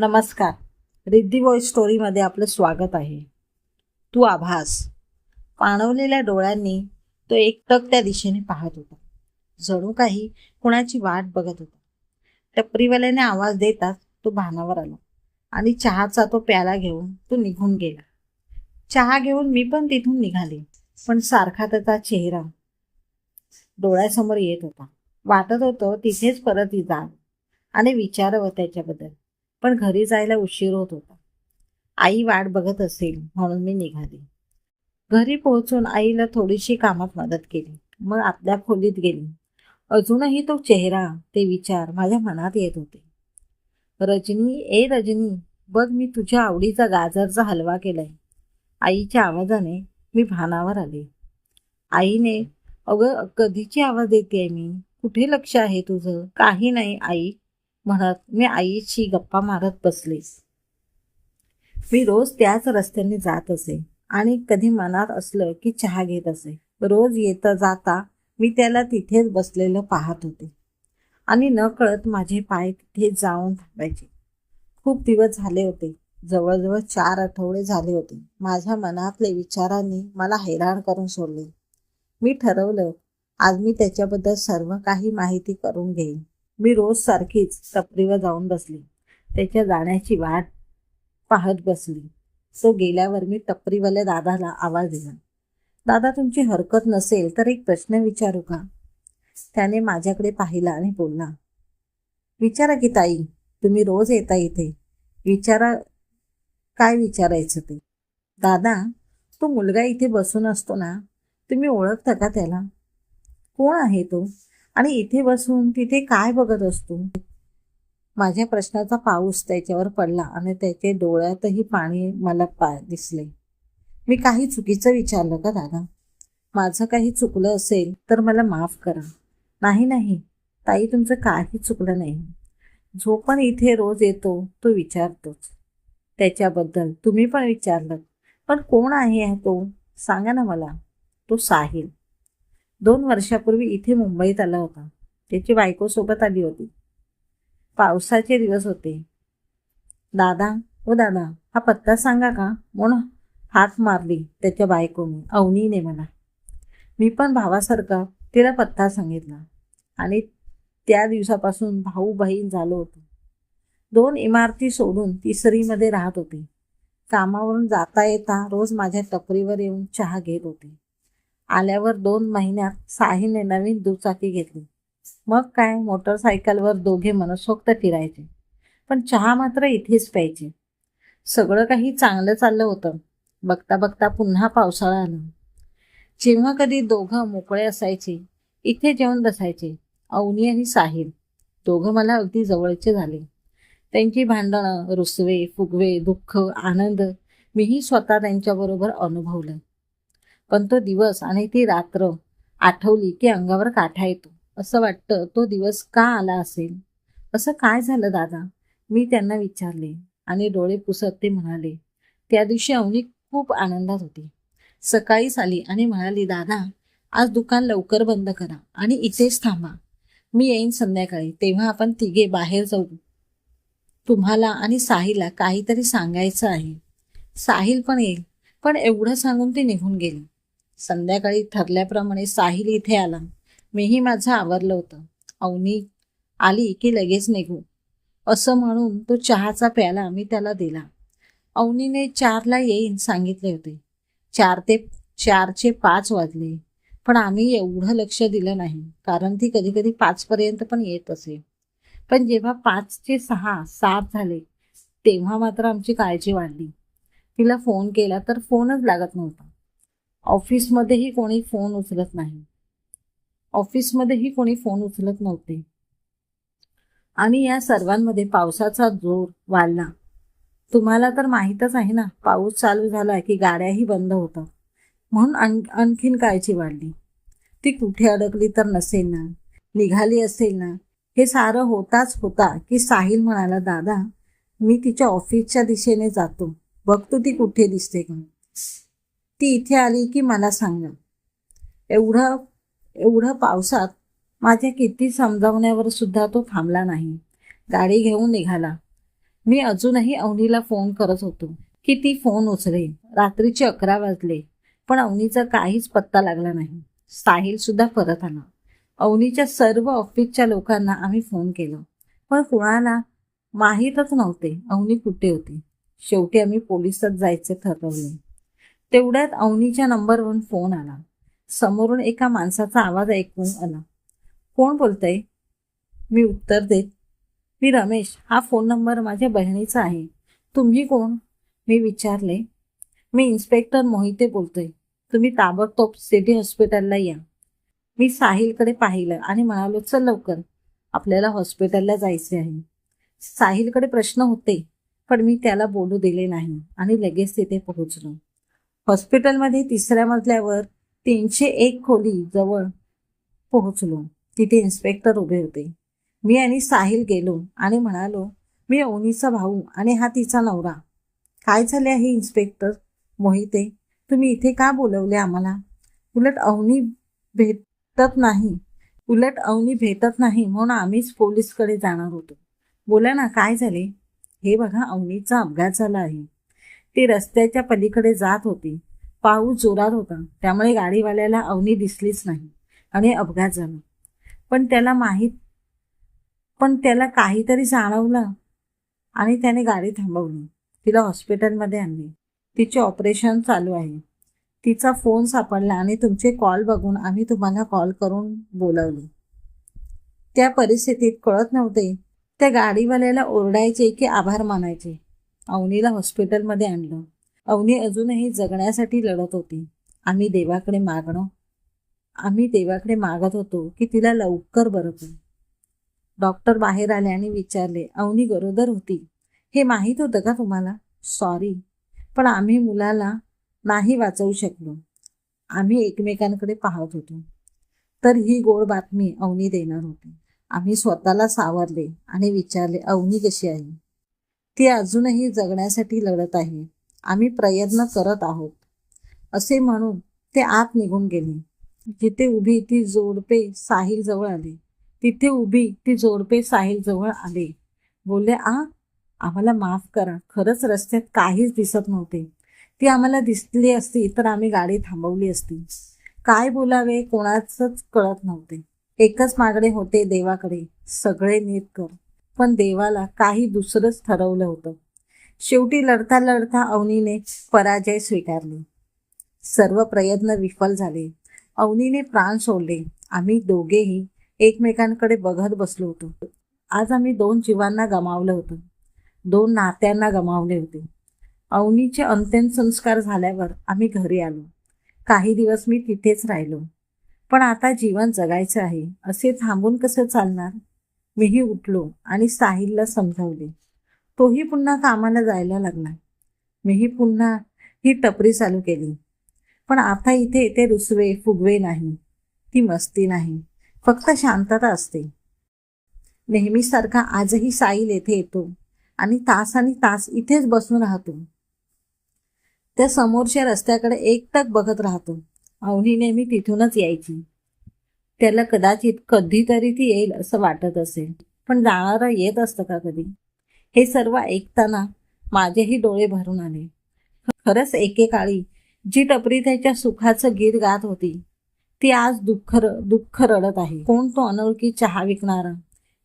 नमस्कार. रिद्धी वॉइस स्टोरीमध्ये आपलं स्वागत आहे. तू आभास. पाणवलेल्या डोळ्यांनी तो एकटक त्या दिशेने पाहत होता. जणू काही कुणाची वाट बघत होता. टपरीवाल्याने आवाज देताच तो भानावर आला आणि चहाचा तो प्याला घेऊन तो निघून गेला. चहा घेऊन मी पण तिथून निघाले पण सारखा त्याचा चेहरा डोळ्यासमोर येत होता. वाटत होतं तिथेच परत जा आणि विचारावं त्याच्याबद्दल. पण घरी जायला उशीर होत होता. आई वाट बघत असेल म्हणून मी निघाली. घरी पोहोचून आईला थोडीशी कामात मदत केली. मग आपल्या खोलीत गेली. अजूनही तो चेहरा ते विचार माझ्या मनात येत होते. रजनी ए रजनी बघ मी तुझ्या आवडीचा गाजरचा हलवा केलाय. आईच्या आवाजाने मी भानावर आले. आईने अगं कधीची आवाज देते मी? कुठे लक्ष आहे तुझं? काही नाही आई. म्हणत मी आईशी गप्पा मारत बसलीस. मी रोज त्याच रस्त्याने जात असे आणि कधी मनात असलं की चहा घेत असे. रोज येता जाता मी त्याला तिथेच बसलेलं पाहत होते आणि न कळत माझे पाय तिथे जाऊन थांबायचे. खूप दिवस झाले होते. जवळजवळ चार आठवडे झाले होते. माझ्या मनातले विचारांनी मला हैराण करून सोडले. मी ठरवलं आज मी त्याच्याबद्दल सर्व काही माहिती करून घेईन. मी रोज सारखीच टपरीवर जाऊन बसली. त्याच्या जाण्याची वाट पाहत बसली. तो गेल्यावर मी टपरीवाल्या दादाला आवाज दिला. दादा तुमची हरकत नसेल तर एक प्रश्न विचारू का? त्याने माझ्याकडे पाहिला आणि बोलला विचारा की ताई तुम्ही रोज येता इथे. विचारा काय विचारायचं ते? दादा तो मुलगा इथे बसून असतो ना तुम्ही ओळखता का त्याला? कोण आहे तो? आणि इथे बसून तिथे काय बघत असतो? माझ्या प्रश्नाचा पाऊस त्याच्यावर पडला आणि त्याचे डोळ्यातही पाणी मला पा दिसले. मी काही चुकीचं विचारलं का दादा? माझं काही चुकलं असेल तर मला माफ करा. नाही नाही. ताई तुमचं काही चुकलं नाही. जो पण इथे रोज येतो तो विचारतोच. त्याच्याबद्दल तुम्ही पण विचारलं. पण कोण आहे तो? सांगा ना मला. तो साहिल. दोन वर्षापूर्वी इथे मुंबईत आला होता. त्याची बायको सोबत आली होती. पावसाचे दिवस होते. दादा ओ दादा हा पत्ता सांगा का? म्हणून हात मारली त्याच्या बायकोने अवनीने मला. मी पण भावासारखा तिला पत्ता सांगितला. आणि त्या दिवसापासून भाऊ बहीण झालो होतो. दोन इमारती सोडून तिसरीमध्ये राहत होते. कामावरून जाता येता रोज माझ्या टपरीवर येऊन चहा घेत होते. आल्यावर दोन महिन्यात साहीने नवीन दुचाकी घेतली. मग काय? मोटरसायकलवर दोघे मनसोक्त फिरायचे. पण चहा मात्र इथेच प्यायचे. सगळं काही चांगलं चाललं होतं. बघता बघता पुन्हा पावसाळा आला. जेव्हा कधी दोघं मोकळे असायचे इथे जेवण बसायचे अवनी आणि साहिल. दोघं मला अगदी जवळचे झाले. त्यांची भांडणं रुसवे फुगवे दुःख आनंद मीही स्वतः त्यांच्याबरोबर अनुभवलं. पण तो दिवस आणि ती रात्र आठवली की अंगावर काठा येतो. असं वाटतं तो दिवस का आला असेल? असं काय झालं दादा? मी त्यांना विचारले आणि डोळे पुसत ते म्हणाले त्या दिवशी अवनी खूप आनंदात होती. सकाळीच आली आणि म्हणाली दादा आज दुकान लवकर बंद करा आणि इथेच थांबा. मी येईन संध्याकाळी. तेव्हा आपण तिघे बाहेर जाऊ. तुम्हाला आणि साहिलला काहीतरी सांगायचं आहे. साहिल पण येईल पण एवढं सांगून ती निघून गेली. संध्याकाळी ठरल्याप्रमाणे साहिल इथे आला. मीही माझं आवरलं होतं. अवनी आली की लगेच निघू. असं म्हणून तो चहाचा प्याला मी त्याला दिला. अवनीने चारला येईन सांगितले होते. चार ते चारचे पाच वाजले. पण आम्ही एवढं लक्ष दिलं नाही कारण ती कधी कधी पाचपर्यंत पण येत असे. पण जेव्हा पाचचे सहा सात झाले तेव्हा मात्र आमची काळजी वाढली. तिला फोन केला तर फोनच लागत नव्हता. ऑफिसमध्येही कोणी फोन उचलत नाही. ऑफिसमध्येही कोणी फोन उचलत नव्हते. आणि या सर्वांमध्ये पावसाचा जोर वाढला. तुम्हाला तर माहीतच आहे ना पाऊस चालू झाला की गाड्याही बंद होतात. म्हणून आणखीन काळजी वाढली. ती कुठे अडकली तर नसेल ना? निघाली असेल ना? हे सारं होताच होता की साहिल म्हणाला दादा मी तिच्या ऑफिसच्या दिशेने जातो. बघतो ती कुठे दिसते का? ती इथे आली की मला सांगा एवढं एवढं पावसात माझ्या किती समजावण्यावर सुद्धा तो थांबला नाही. गाडी घेऊन निघाला. मी अजूनही अवनीला फोन करत होतो की ती फोन उचले रात्रीचे अकरा वाजले पण अवनीचा काहीच पत्ता लागला नाही. साहिल सुद्धा परत आला. अवनीच्या सर्व ऑफिसच्या लोकांना आम्ही फोन केला. पण कुणाला माहीतच नव्हते. अवनी कुठे होती? शेवटी आम्ही पोलिसात जायचे ठरवले. तेवढ्यात अवनीच्या नंबरवरून फोन आला. समोरून एका माणसाचा आवाज ऐकून आला. कोण बोलतंय? मी उत्तर देत मी रमेश. हा फोन नंबर माझ्या बहिणीचा आहे. तुम्ही कोण? मी विचारले. मी इन्स्पेक्टर मोहिते बोलतोय. तुम्ही ताबडतोब सिटी हॉस्पिटलला या. मी साहिलकडे पाहिलं आणि म्हणालो चल लवकर. आपल्याला हॉस्पिटलला जायचे आहे. साहिलकडे प्रश्न होते पण मी त्याला बोलू दिले नाही आणि लगेच तिथे पोहोचलो. हॉस्पिटलमध्ये तिसऱ्या मजल्यावर तीनशे एक खोली जवळ पोहोचलो. तिथे इन्स्पेक्टर उभे होते. मी आणि साहिल गेलो आणि म्हणालो मी ओनीचा भाऊ आणि हा तिचा नवरा. काय झाले आहे इन्स्पेक्टर? मोहिते तुम्ही इथे का बोलवले आम्हाला? उलट अवनी भेटत नाही. उलट अवनी भेटत नाही म्हणून आम्हीच पोलीसकडे जाणार होतो. बोला ना काय झाले? हे बघा अवनीचा अपघात झाला आहे. ती रस्त्याच्या पलीकडे जात होती. पाऊस जोरात होता. त्यामुळे गाडीवाल्याला अवनी दिसलीच नाही आणि अपघात झाला. पण त्याला माहीत पण त्याला काहीतरी जाणवलं आणि त्याने गाडी थांबवली. तिला हॉस्पिटलमध्ये आणली. तिचे ऑपरेशन चालू आहे. तिचा फोन सापडला आणि तुमचे कॉल बघून आम्ही तुम्हाला कॉल करून बोलावले. त्या परिस्थितीत कळत नव्हते. त्या गाडीवाल्याला ओरडायचे की आभार मानायचे. अवनीला हॉस्पिटलमध्ये आणलं. अवनी अजूनही जगण्यासाठी लढत होती. आम्ही देवाकडे मागणं आम्ही देवाकडे मागत होतो की तिला लवकर बरं पडेल डॉक्टर बाहेर आले आणि विचारले अवनी गरोदर होती? हे माहीत होतं का तुम्हाला? सॉरी. पण आम्ही मुलाला नाही वाचवू शकलो. आम्ही एकमेकांकडे पाहत होतो. तर ही गोड बातमी अवनी देणार होती. आम्ही स्वतःला सावरले आणि विचारले अवनी कशी आहे? ती अजूनही जगण्यासाठी लढत आहे. आम्ही प्रयत्न करत आहोत. असे म्हणून ते आत निघून गेले. जिथे उभी ती जोडपे साहिल जवळ आले. तिथे उभी ती जोडपे साहिल जवळ आले. बोलले आ आम्हाला माफ करा. खरंच रस्त्यात काहीच दिसत नव्हते. ती आम्हाला दिसली असती तर आम्ही गाडी थांबवली असती. काय बोलावे कोणाचंच कळत नव्हते. एकच मागणे होते देवाकडे. सगळे नीट कर. पण देवाला काही दुसरंच ठरवलं होतं. शेवटी लढता लढता अवनीने पराजय स्वीकारली. सर्व प्रयत्न विफल झाले. अवनीने प्राण सोडले. आम्ही दोघेही एकमेकांकडे बघत बसलो होतो. आज आम्ही दोन जीवांना गमावलं होतं. दोन नात्यांना गमावले होते. अवनीचे अंत्यम संस्कार झाल्यावर आम्ही घरी आलो. काही दिवस मी तिथेच राहिलो. पण आता जीवन जगायचं आहे. असे थांबून कसं चालणार? मीही उठलो आणि साहिलला समजावले. तोही पुन्हा कामाला जायला लागला. मीही पुन्हा ही टपरी चालू केली. पण आता इथे ते रुसवे फुगवे नाही. ती मस्ती नाही. फक्त शांतता असते. नेहमीसारखा आजही साईल येथे येतो आणि तास आणि तास इथेच बसून राहतो. त्या समोरच्या रस्त्याकडे एकटक बघत राहतो. अवनी नेहमी तिथूनच यायची. त्याला कदाचित कधीतरी ती येईल असं वाटत असेल. पण जाणारं येत असतं का कधी? हे सर्व ऐकताना माझेही डोळे भरून आले. खरंच एकेकाळी जी टपरी त्याच्या सुखाचं गीत गात होती ती आज दुःख दुःख रडत आहे. कोण तो अनोळखी चहा विकणारा?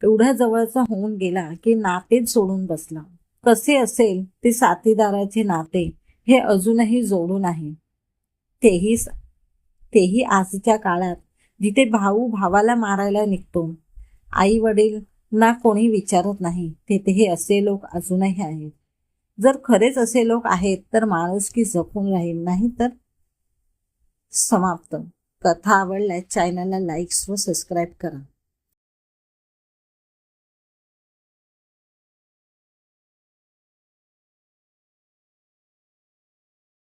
एवढ्या जवळचा होऊन गेला की नातेच सोडून बसला. कसे असेल ते साथीदाराचे नाते हे अजूनही जोडून आहे. तेही तेही आजच्या काळात जिथे भाऊ भावाला मारायला निघतो आई वडील ना कोणी विचारत नाही. तेथे हे असे लोक अजूनही आहेत. जर खरेच असे लोक आहेत तर माणूस की जपून राहील नाही तर समाप्त. कथा आवडल्यास चॅनलला लाईक्स व सबस्क्राईब करा.